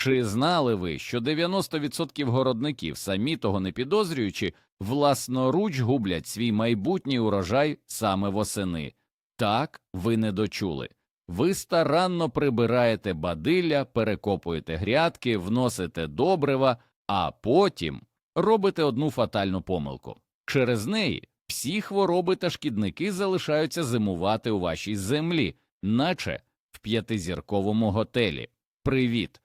Чи знали ви, що 90% городників, самі того не підозрюючи, власноруч гублять свій майбутній урожай саме восени? Так, ви не дочули. Ви старанно прибираєте бадилля, перекопуєте грядки, вносите добрива, а потім робите одну фатальну помилку. Через неї всі хвороби та шкідники залишаються зимувати у вашій землі, наче в п'ятизірковому готелі. Привіт!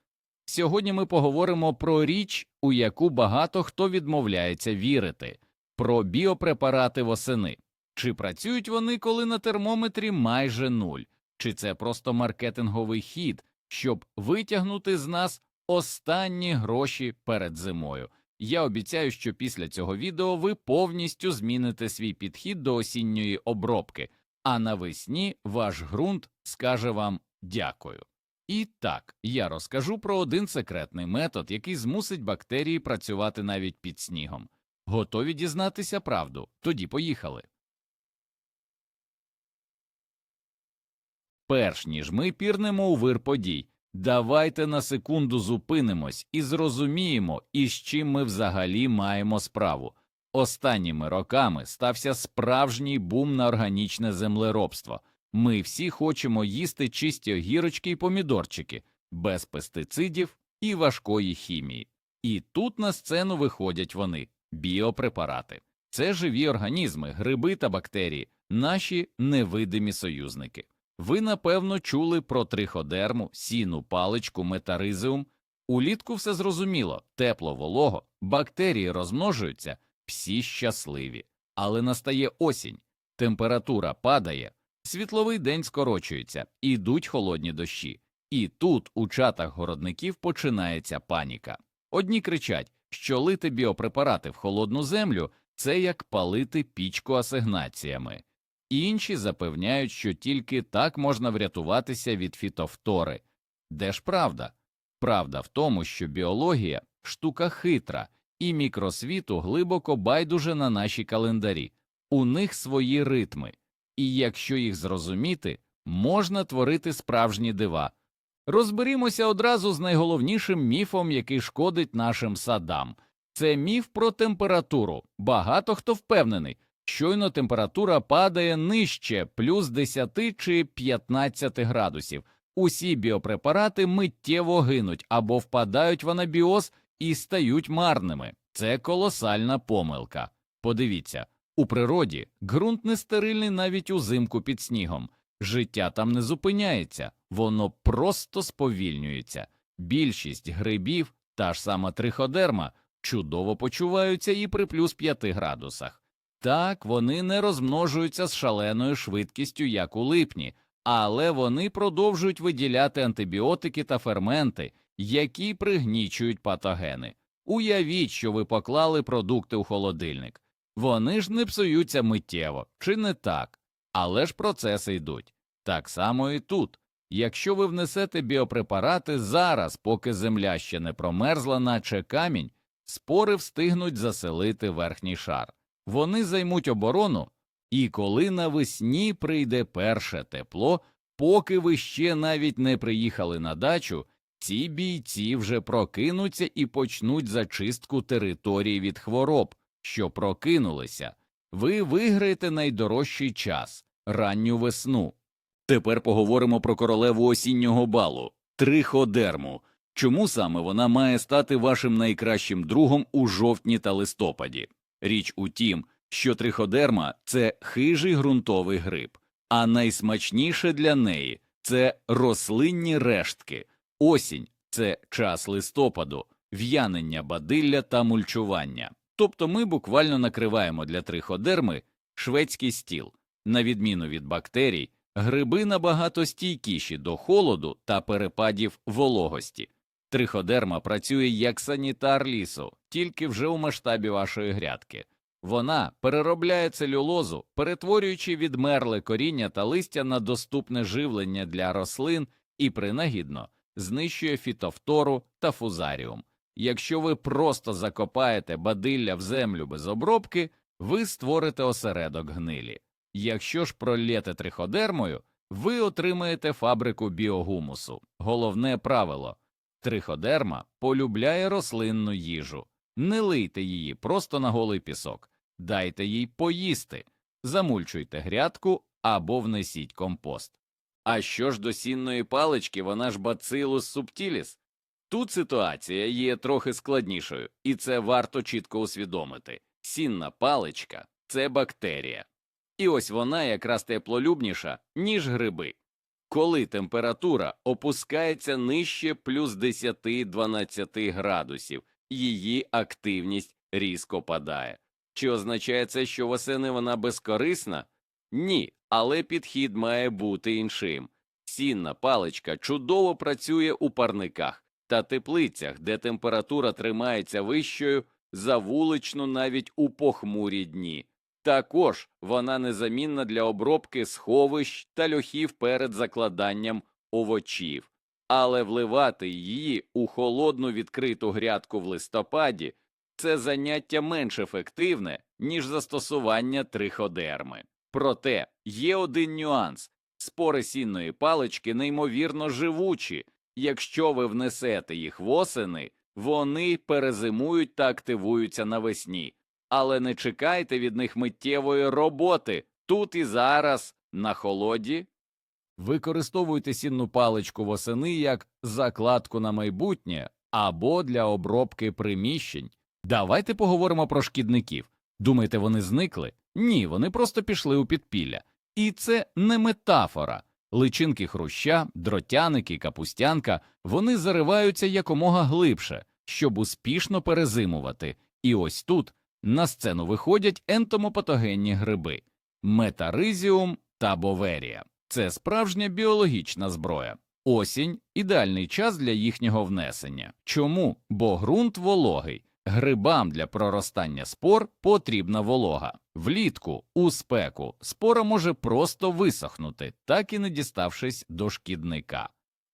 Сьогодні ми поговоримо про річ, у яку багато хто відмовляється вірити, про біопрепарати восени. Чи працюють вони, коли на термометрі майже нуль? Чи це просто маркетинговий хід, щоб витягнути з нас останні гроші перед зимою? Я обіцяю, що після цього відео ви повністю зміните свій підхід до осінньої обробки, а навесні ваш ґрунт скаже вам дякую. І так, я розкажу про один секретний метод, який змусить бактерії працювати навіть під снігом. Готові дізнатися правду? Тоді поїхали. Перш ніж ми пірнемо у вир подій, давайте на секунду зупинимось і зрозуміємо, із чим ми взагалі маємо справу. Останніми роками стався справжній бум на органічне землеробство. Ми всі хочемо їсти чисті огірочки і помідорчики, без пестицидів і важкої хімії. І тут на сцену виходять вони біопрепарати. Це живі організми, гриби та бактерії, наші невидимі союзники. Ви, напевно, чули про триходерму, сіну, паличку, метаризеум. Улітку все зрозуміло, тепло, волого, бактерії розмножуються, всі щасливі. Але настає осінь, температура падає, світловий день скорочується, ідуть холодні дощі. І тут у чатах городників починається паніка. Одні кричать, що лити біопрепарати в холодну землю це як палити пічку асигнаціями. Інші запевняють, що тільки так можна врятуватися від фітовтори. Де ж правда? Правда в тому, що біологія штука хитра, і мікросвіту глибоко байдуже на наші календарі, у них свої ритми, і якщо їх зрозуміти, можна творити справжні дива. Розберімося одразу з найголовнішим міфом, який шкодить нашим садам. Це міф про температуру. Багато хто впевнений, щойно температура падає нижче плюс 10 чи 15 градусів. Усі біопрепарати миттєво гинуть або впадають в анабіоз і стають марними. Це колосальна помилка. Подивіться, у природі ґрунт не стерильний навіть узимку під снігом. Життя там не зупиняється, воно просто сповільнюється. Більшість грибів, та ж сама триходерма, чудово почуваються і при плюс 5 градусах. Так, вони не розмножуються з шаленою швидкістю, як у липні, але вони продовжують виділяти антибіотики та ферменти, які пригнічують патогени. Уявіть, що ви поклали продукти у холодильник. Вони ж не псуються миттєво, чи не так? Але ж процеси йдуть. Так само і тут. Якщо ви внесете біопрепарати зараз, поки земля ще не промерзла, наче камінь, спори встигнуть заселити верхній шар. Вони займуть оборону, і коли навесні прийде перше тепло, поки ви ще навіть не приїхали на дачу, ці бійці вже прокинуться і почнуть зачистку території від хвороб, що прокинулися. Ви виграєте найдорожчий час ранню весну. Тепер поговоримо про королеву осіннього балу триходерму. Чому саме вона має стати вашим найкращим другом у жовтні та листопаді? Річ у тім, що триходерма це хижий ґрунтовий гриб, а найсмачніше для неї це рослинні рештки. Осінь це час листопаду, в'янення бадилля та мульчування. Тобто ми буквально накриваємо для триходерми шведський стіл. На відміну від бактерій, гриби набагато стійкіші до холоду та перепадів вологості. Триходерма працює як санітар лісу, тільки вже у масштабі вашої грядки. Вона переробляє целюлозу, перетворюючи відмерле коріння та листя на доступне живлення для рослин і принагідно знищує фітофтору та фузаріум. Якщо ви просто закопаєте бадилля в землю без обробки, ви створите осередок гнилі. Якщо ж пролєте триходермою, ви отримаєте фабрику біогумусу. Головне правило Триходерма полюбляє рослинну їжу. Не лийте її просто на голий пісок, дайте їй поїсти, замульчуйте грядку або внесіть компост. А що ж до сінної палички, вона ж бацилус субтіліс? Тут ситуація є трохи складнішою, і це варто чітко усвідомити. Сінна паличка це бактерія. І ось вона якраз теплолюбніша, ніж гриби. Коли температура опускається нижче плюс 10-12 градусів, її активність різко падає. Чи означає це, що восени вона безкорисна? Ні, але підхід має бути іншим. Сінна паличка чудово працює у парниках та теплицях, де температура тримається вищою за вуличну навіть у похмурі дні. Також вона незамінна для обробки сховищ та льохів перед закладанням овочів, але вливати її у холодну відкриту грядку в листопаді це заняття менш ефективне, ніж застосування триходерми. Проте є один нюанс спори сінної палички неймовірно живучі. Якщо ви внесете їх восени, вони перезимують та активуються навесні. Але не чекайте від них миттєвої роботи тут і зараз, на холоді. Використовуйте сінну паличку восени як закладку на майбутнє або для обробки приміщень. Давайте поговоримо про шкідників. Думаєте, вони зникли? Ні, вони просто пішли у підпілля. І це не метафора. Личинки хруща, дротяники, капустянка вони зариваються якомога глибше, щоб успішно перезимувати. І ось тут на сцену виходять ентомопатогенні гриби метаризіум та боверія. Це справжня біологічна зброя. Осінь ідеальний час для їхнього внесення. Чому? Бо ґрунт вологий. Грибам для проростання спор потрібна волога. Влітку, у спеку, спора може просто висохнути, так і не діставшись до шкідника.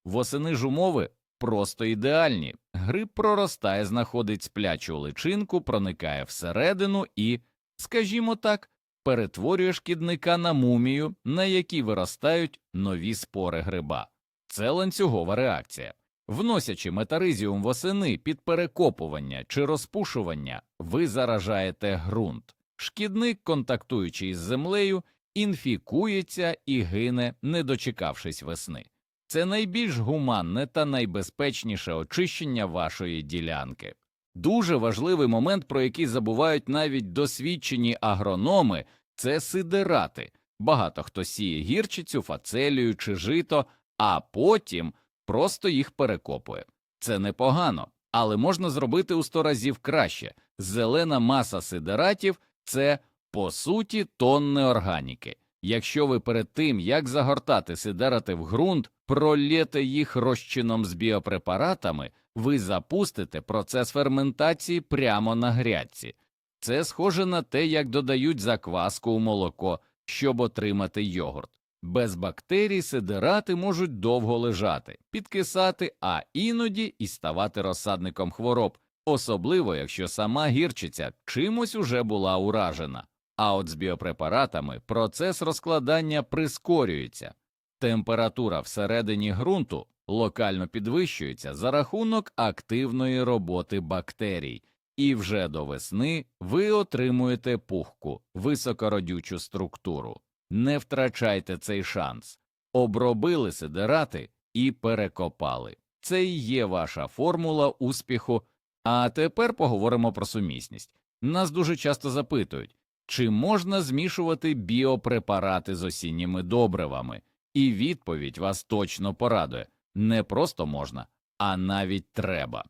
Восени ж умови просто ідеальні. Гриб проростає, знаходить сплячу личинку, проникає всередину і, скажімо так, перетворює шкідника на мумію, на якій виростають нові спори гриба. Це ланцюгова реакція. Вносячи метаризіум восени під перекопування чи розпушування, ви заражаєте ґрунт. Шкідник, контактуючи із землею, інфікується і гине, не дочекавшись весни. Це найбільш гуманне та найбезпечніше очищення вашої ділянки. Дуже важливий момент, про який забувають навіть досвідчені агрономи, це сидерати. Багато хто сіє гірчицю, фацелію чи жито, а потім просто їх перекопує. Це непогано, але можна зробити у сто разів краще. Зелена маса сидератів це, по суті, тонни органіки. Якщо ви перед тим, як загортати сидерати в ґрунт, пролєте їх розчином з біопрепаратами, ви запустите процес ферментації прямо на грядці. Це схоже на те, як додають закваску у молоко, щоб отримати йогурт. Без бактерій сидерати можуть довго лежати, підкисати, а іноді і ставати розсадником хвороб, особливо якщо сама гірчиця чимось уже була уражена. А от з біопрепаратами процес розкладання прискорюється, температура всередині ґрунту локально підвищується за рахунок активної роботи бактерій, і вже до весни ви отримуєте пухку, високородючу структуру. Не втрачайте цей шанс. Обробили сидерати і перекопали. Це і є ваша формула успіху. А тепер поговоримо про сумісність. Нас дуже часто запитують, чи можна змішувати біопрепарати з осінніми добривами, і відповідь вас точно порадує не просто можна, а навіть треба.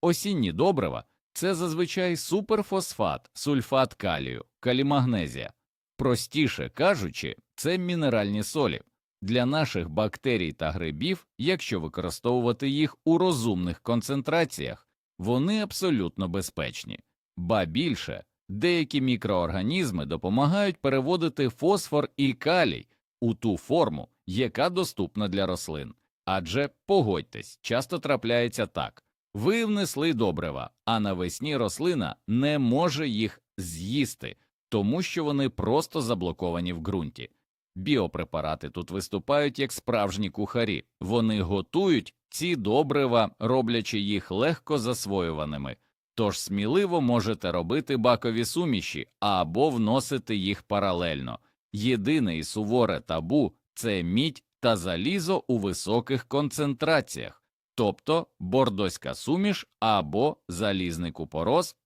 Осінні добрива це зазвичай суперфосфат, сульфат калію, калімагнезія. Простіше кажучи, це мінеральні солі. Для наших бактерій та грибів, якщо використовувати їх у розумних концентраціях, вони абсолютно безпечні, ба більше деякі мікроорганізми допомагають переводити фосфор і калій у ту форму, яка доступна для рослин. Адже погодьтесь, часто трапляється так ви внесли добрива, а навесні рослина не може їх з'їсти, тому що вони просто заблоковані в ґрунті. Біопрепарати тут виступають як справжні кухарі, вони готують ці добрива, роблячи їх легко засвоюваними. Тож сміливо можете робити бакові суміші або вносити їх паралельно. Єдине і суворе табу це мідь та залізо у високих концентраціях, тобто бордоська суміш або залізний купорос.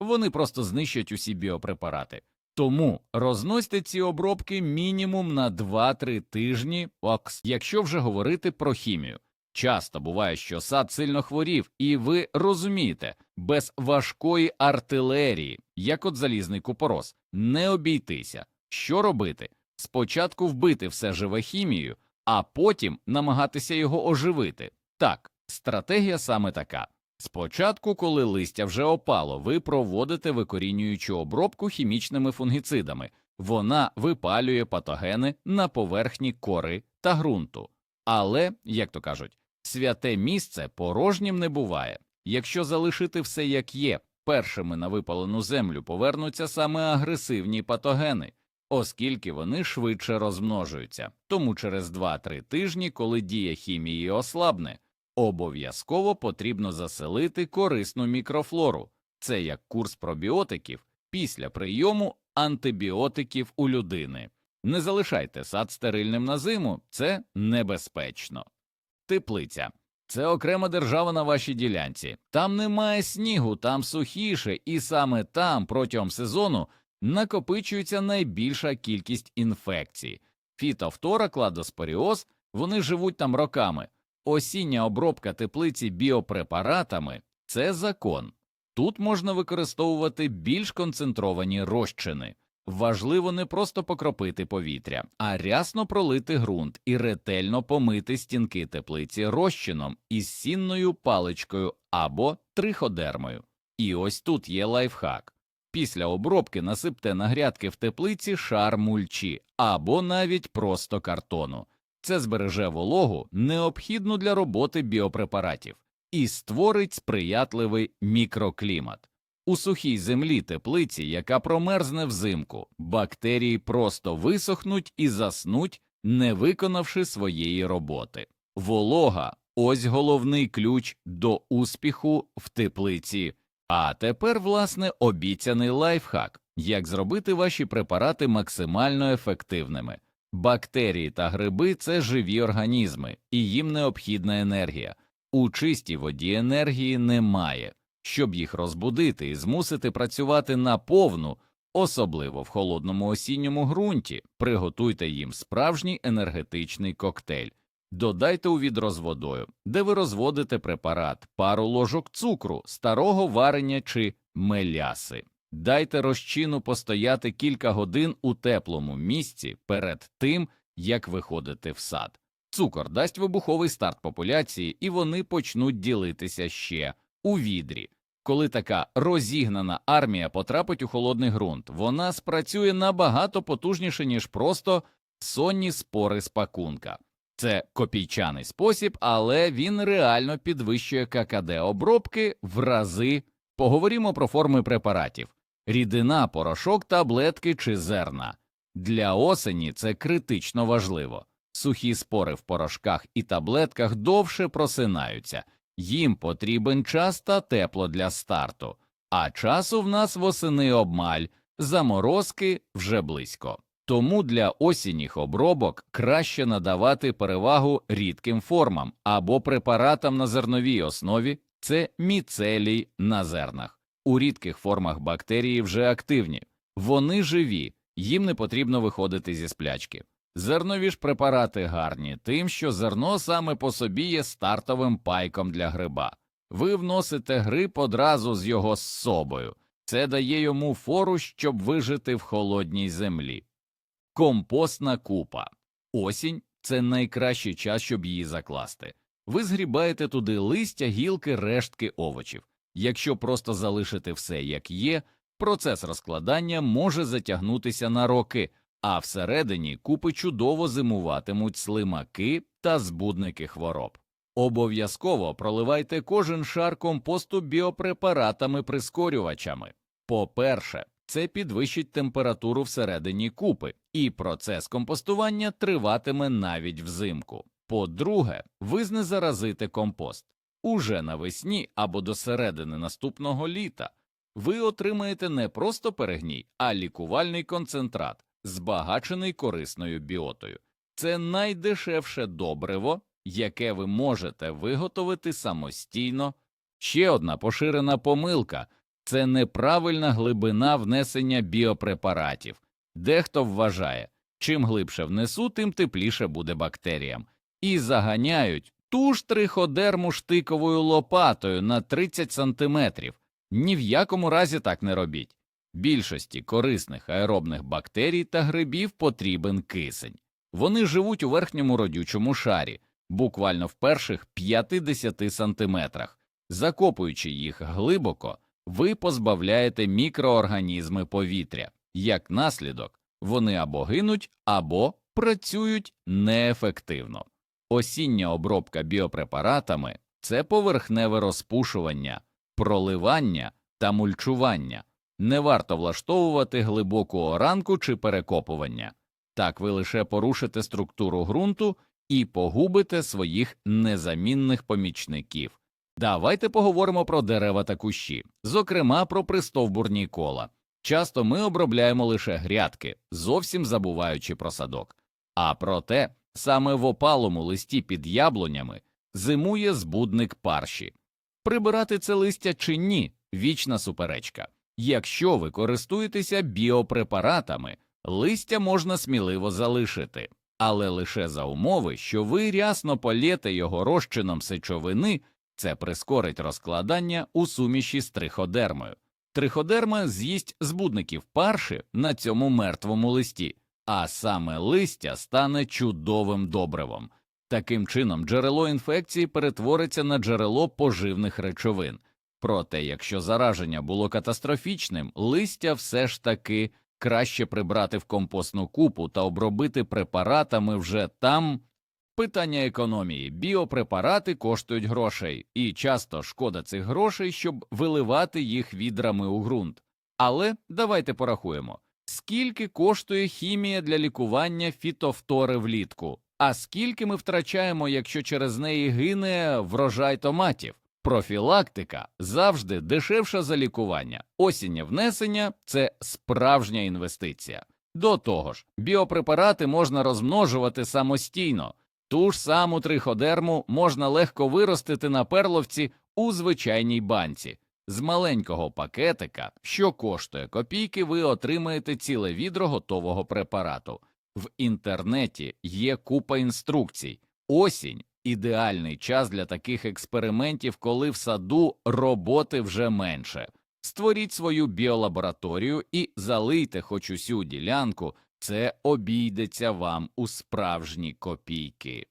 Вони просто знищать усі біопрепарати. Тому розносьте ці обробки мінімум на 2-3 тижні, якщо вже говорити про хімію. Часто буває, що сад сильно хворів, і ви розумієте, без важкої артилерії, як от залізний купорос, не обійтися. Що робити? Спочатку вбити все живе хімією, а потім намагатися його оживити. Так, стратегія саме така. Спочатку, коли листя вже опало, ви проводите викорінюючу обробку хімічними фунгіцидами. Вона випалює патогени на поверхні кори та ґрунту. Але, як то кажуть, святе місце порожнім не буває. Якщо залишити все як є, першими на випалену землю повернуться саме агресивні патогени, оскільки вони швидше розмножуються. Тому через 2-3 тижні, коли дія хімії ослабне, обов'язково потрібно заселити корисну мікрофлору. Це як курс пробіотиків після прийому антибіотиків у людини. Не залишайте сад стерильним на зиму, це небезпечно. Теплиця це окрема держава на вашій ділянці. Там немає снігу, там сухіше, і саме там протягом сезону накопичується найбільша кількість інфекцій. Фітофтора, кладоспоріоз, вони живуть там роками. Осіння обробка теплиці біопрепаратами це закон. Тут можна використовувати більш концентровані розчини. Важливо не просто покропити повітря, а рясно пролити ґрунт і ретельно помити стінки теплиці розчином із сінною паличкою або триходермою. І ось тут є лайфхак. Після обробки насипте на грядки в теплиці шар мульчі або навіть просто картону. Це збереже вологу, необхідну для роботи біопрепаратів, і створить сприятливий мікроклімат. У сухій землі теплиці, яка промерзне взимку, бактерії просто висохнуть і заснуть, не виконавши своєї роботи. Волога ось головний ключ до успіху в теплиці. А тепер, власне, обіцяний лайфхак, як зробити ваші препарати максимально ефективними. Бактерії та гриби це живі організми, і їм необхідна енергія. У чистій воді енергії немає. Щоб їх розбудити і змусити працювати на повну, особливо в холодному осінньому ґрунті, приготуйте їм справжній енергетичний коктейль. Додайте у відро з водою, де ви розводите препарат, пару ложок цукру, старого варення чи меляси. Дайте розчину постояти кілька годин у теплому місці перед тим, як виходити в сад. Цукор дасть вибуховий старт популяції, і вони почнуть ділитися ще у відрі. Коли така розігнана армія потрапить у холодний ґрунт, вона спрацює набагато потужніше, ніж просто сонні спори з пакунка. Це копійчаний спосіб, але він реально підвищує ККД обробки в рази. Поговоримо про форми препаратів: рідина, порошок, таблетки чи зерна. Для осені це критично важливо. Сухі спори в порошках і таблетках довше просинаються. Їм потрібен час та тепло для старту, а часу в нас восени обмаль, заморозки вже близько. Тому для осінніх обробок краще надавати перевагу рідким формам або препаратам на зерновій основі це міцелій на зернах. У рідких формах бактерії вже активні, вони живі, їм не потрібно виходити зі сплячки. Зернові ж препарати гарні, тим, що зерно саме по собі є стартовим пайком для гриба. Ви вносите гриб одразу з його собою, це дає йому фору, щоб вижити в холодній землі. Компостна купа. Осінь це найкращий час, щоб її закласти. Ви згрібаєте туди листя, гілки, рештки овочів. Якщо просто залишити все як є, процес розкладання може затягнутися на роки а всередині купи чудово зимуватимуть слимаки та збудники хвороб. Обов'язково проливайте кожен шар компосту біопрепаратами-прискорювачами. По-перше, це підвищить температуру всередині купи, і процес компостування триватиме навіть взимку. По-друге, ви знезаразите компост. Уже навесні або до середини наступного літа ви отримаєте не просто перегній, а лікувальний концентрат, збагачений корисною біотою. Це найдешевше добриво, яке ви можете виготовити самостійно. Ще одна поширена помилка це неправильна глибина внесення біопрепаратів. Дехто вважає, чим глибше внесу, тим тепліше буде бактеріям, і заганяють ту ж триходерму штиковою лопатою на 30 сантиметрів. Ні в якому разі так не робіть. Більшості корисних аеробних бактерій та грибів потрібен кисень. Вони живуть у верхньому родючому шарі, буквально в перших 50 сантиметрах. Закопуючи їх глибоко, ви позбавляєте мікроорганізми повітря. Як наслідок, вони або гинуть, або працюють неефективно. Осіння обробка біопрепаратами це поверхневе розпушування, проливання та мульчування. Не варто влаштовувати глибоку оранку чи перекопування. Так ви лише порушите структуру ґрунту і погубите своїх незамінних помічників. Давайте поговоримо про дерева та кущі, зокрема про пристовбурні кола. Часто ми обробляємо лише грядки, зовсім забуваючи про садок. А проте саме в опалому листі під яблунями зимує збудник парші. Прибирати це листя чи ні вічна суперечка. Якщо ви користуєтеся біопрепаратами, листя можна сміливо залишити, але лише за умови, що ви рясно полєте його розчином сечовини, це прискорить розкладання у суміші з триходермою. Триходерма з'їсть збудників парші на цьому мертвому листі, а саме листя стане чудовим добривом. Таким чином, джерело інфекції перетвориться на джерело поживних речовин. Проте, якщо зараження було катастрофічним, листя все ж таки краще прибрати в компостну купу та обробити препаратами вже там. Питання економії біопрепарати коштують грошей, і часто шкода цих грошей, щоб виливати їх відрами у ґрунт. Але давайте порахуємо, скільки коштує хімія для лікування фітофтори влітку, а скільки ми втрачаємо, якщо через неї гине врожай томатів. Профілактика завжди дешевша за лікування. Осіннє внесення це справжня інвестиція. До того ж, біопрепарати можна розмножувати самостійно. Ту ж саму триходерму можна легко виростити на перловці у звичайній банці. З маленького пакетика, що коштує копійки, ви отримаєте ціле відро готового препарату. В інтернеті є купа інструкцій. Осінь ідеальний час для таких експериментів, коли в саду роботи вже менше. Створіть свою біолабораторію і залийте хоч усю ділянку, це обійдеться вам у справжні копійки.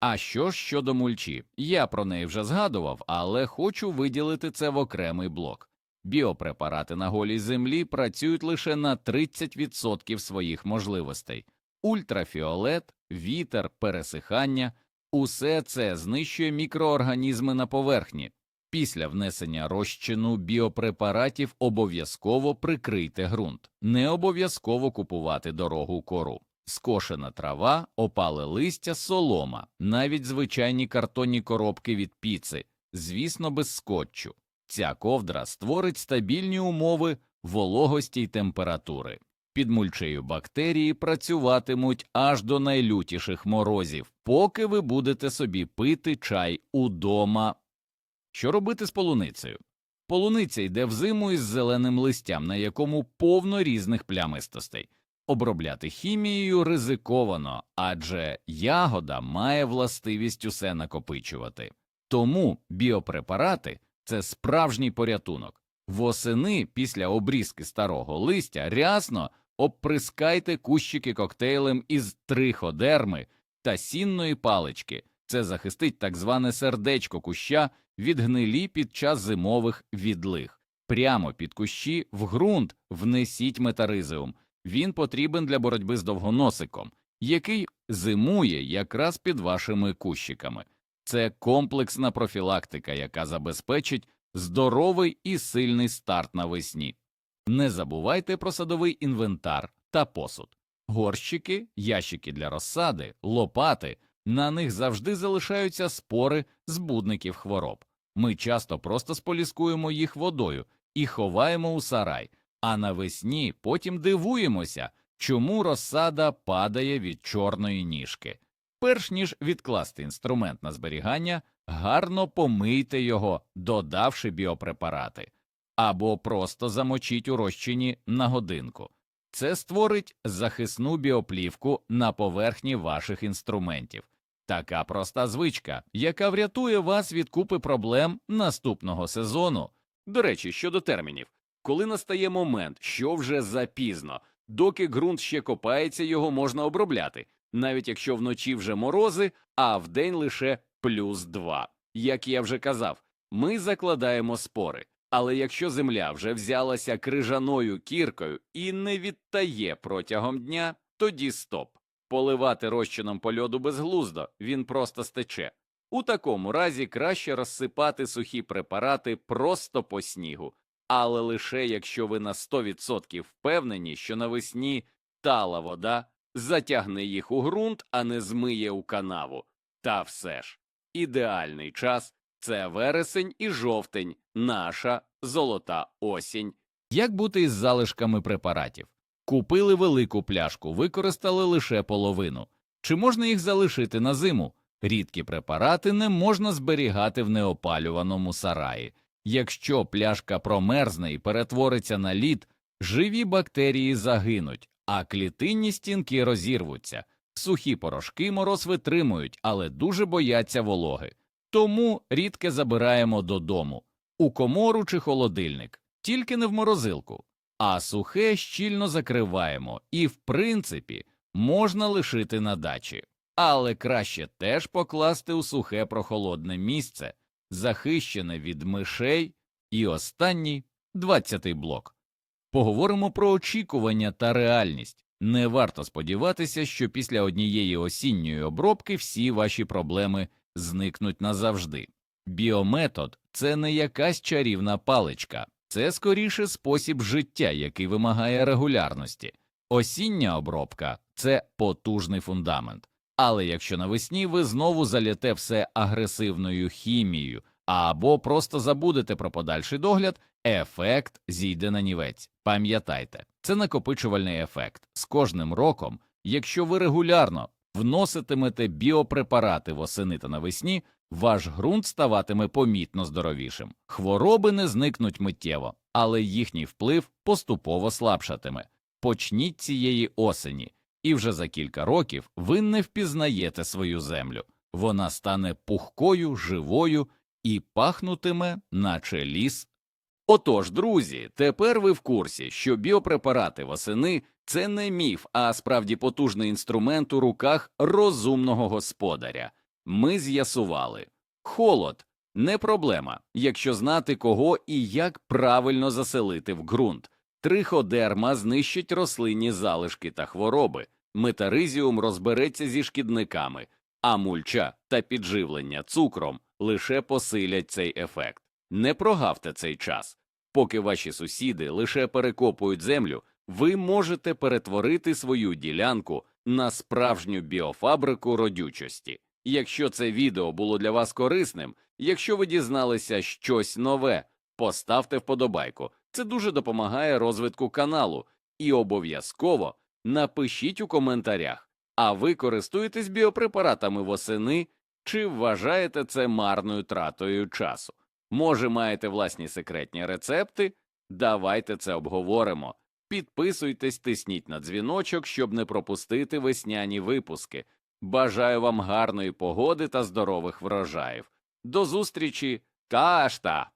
А що щодо мульчі? Я про неї вже згадував, але хочу виділити це в окремий блок. Біопрепарати на голій землі працюють лише на 30% своїх можливостей. Ультрафіолет, вітер, пересихання усе це знищує мікроорганізми на поверхні. Після внесення розчину біопрепаратів обов'язково прикрийте ґрунт, не обов'язково купувати дорогу кору. Скошена трава, опале листя, солома, навіть звичайні картонні коробки від піци, звісно, без скотчу. Ця ковдра створить стабільні умови вологості й температури. Під мульчею бактерії працюватимуть аж до найлютіших морозів, поки ви будете собі пити чай удома. Що робити з полуницею? Полуниця йде взиму із зеленим листям, на якому повно різних плямистостей. Обробляти хімією ризиковано, адже ягода має властивість усе накопичувати. Тому біопрепарати це справжній порятунок. Восени після обрізки старого листя рясно обприскайте кущики коктейлем із триходерми та сінної палички. Це захистить так зване сердечко куща від гнилі під час зимових відлиг. Прямо під кущі в ґрунт внесіть метаризеум. Він потрібен для боротьби з довгоносиком, який зимує якраз під вашими кущиками. Це комплексна профілактика, яка забезпечить здоровий і сильний старт навесні. Не забувайте про садовий інвентар та посуд, горщики, ящики для розсади, лопати, На них завжди залишаються спори збудників хвороб. Ми часто просто споліскуємо їх водою і ховаємо у сарай, а навесні потім дивуємося, чому розсада падає від чорної ніжки. Перш ніж відкласти інструмент на зберігання, гарно помийте його, додавши біопрепарати, або просто замочіть у розчині на годинку. Це створить захисну біоплівку на поверхні ваших інструментів. Така проста звичка, яка врятує вас від купи проблем наступного сезону. До речі, щодо термінів, коли настає момент, що вже запізно, доки ґрунт ще копається, його можна обробляти, навіть якщо вночі вже морози, а вдень лише плюс два. Як я вже казав, ми закладаємо спори, але якщо земля вже взялася крижаною кіркою і не відтає протягом дня, тоді стоп. Поливати розчином по льоду безглуздо, він просто стече. У такому разі краще розсипати сухі препарати просто по снігу, але лише якщо ви на 100% впевнені, що навесні тала вода затягне їх у ґрунт, а не змиє у канаву. Та все ж, ідеальний час це вересень і жовтень, наша золота осінь. Як бути із залишками препаратів? Купили велику пляшку, використали лише половину. Чи можна їх залишити на зиму? Рідкі препарати не можна зберігати в неопалюваному сараї. Якщо пляшка промерзне і перетвориться на лід, живі бактерії загинуть, а клітинні стінки розірвуться. Сухі порошки мороз витримують, але дуже бояться вологи. Тому рідке забираємо додому, у комору чи холодильник, тільки не в морозилку, а сухе щільно закриваємо і, в принципі, можна лишити на дачі. Але краще теж покласти у сухе прохолодне місце, захищене від мишей, і останній двадцятий блок. Поговоримо про очікування та реальність. Не варто сподіватися, що після однієї осінньої обробки всі ваші проблеми зникнуть назавжди. Біометод це не якась чарівна паличка, це скоріше спосіб життя, який вимагає регулярності. Осіння обробка це потужний фундамент. Але якщо навесні ви знову заліте все агресивною хімією або просто забудете про подальший догляд, ефект зійде на нівець. Пам'ятайте, це накопичувальний ефект. З кожним роком, якщо ви регулярно вноситимете біопрепарати восени та навесні, ваш ґрунт ставатиме помітно здоровішим. Хвороби не зникнуть миттєво, але їхній вплив поступово слабшатиме. Почніть цієї осені, і вже за кілька років ви не впізнаєте свою землю. Вона стане пухкою, живою і пахнутиме, наче ліс. Отож, друзі, тепер ви в курсі, що біопрепарати восени це не міф, а справді потужний інструмент у руках розумного господаря. Ми з'ясували холод не проблема, якщо знати, кого і як правильно заселити в ґрунт. Триходерма знищить рослинні залишки та хвороби, метаризіум розбереться зі шкідниками, а мульча та підживлення цукром лише посилять цей ефект. Не прогавте цей час. Поки ваші сусіди лише перекопують землю, ви можете перетворити свою ділянку на справжню біофабрику родючості. Якщо це відео було для вас корисним, якщо ви дізналися щось нове, поставте вподобайку. Це дуже допомагає розвитку каналу. І обов'язково напишіть у коментарях, а ви користуєтесь біопрепаратами восени чи вважаєте це марною тратою часу? Може, маєте власні секретні рецепти? Давайте це обговоримо. Підписуйтесь, тисніть на дзвіночок, щоб не пропустити весняні випуски. Бажаю вам гарної погоди та здорових врожаїв. До зустрічі, кашта!